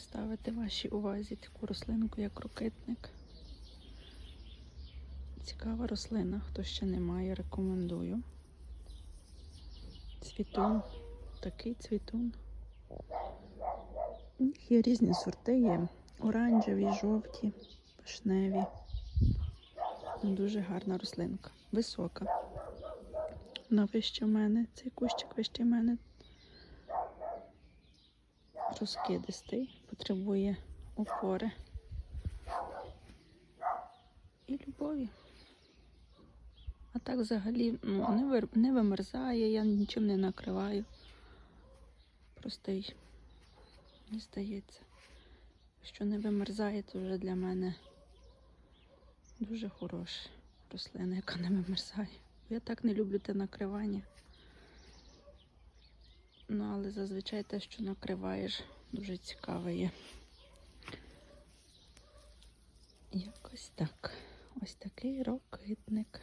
представити вашій увазі таку рослинку, як рокитник. Цікава рослина, хто ще не має, рекомендую. Цвітун, такий цвітун. Є різні сорти, є оранжеві, жовті, вишневі. Ну, Дуже гарна рослинка, висока. Вона вище в мене, цей кущик вище в мене. Розкидистий, потребує опори і любові. А так взагалі ну, не, вир... не вимерзає, я нічим не накриваю. Простий, мені здається. Якщо не вимерзає, то вже для мене дуже хороша рослина, яка не вимерзає. Я так не люблю те накривання. Ну, але зазвичай те, що накриваєш, дуже цікаве є. Якось так. Ось такий рокитник.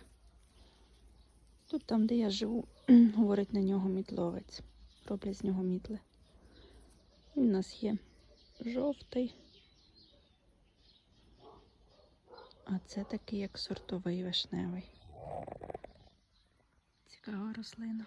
Тут там, де я живу, говорить на нього мітловець. Роблять з нього мітли. І в нас є жовтий. А це такий як сортовий вишневий. Цікава рослина.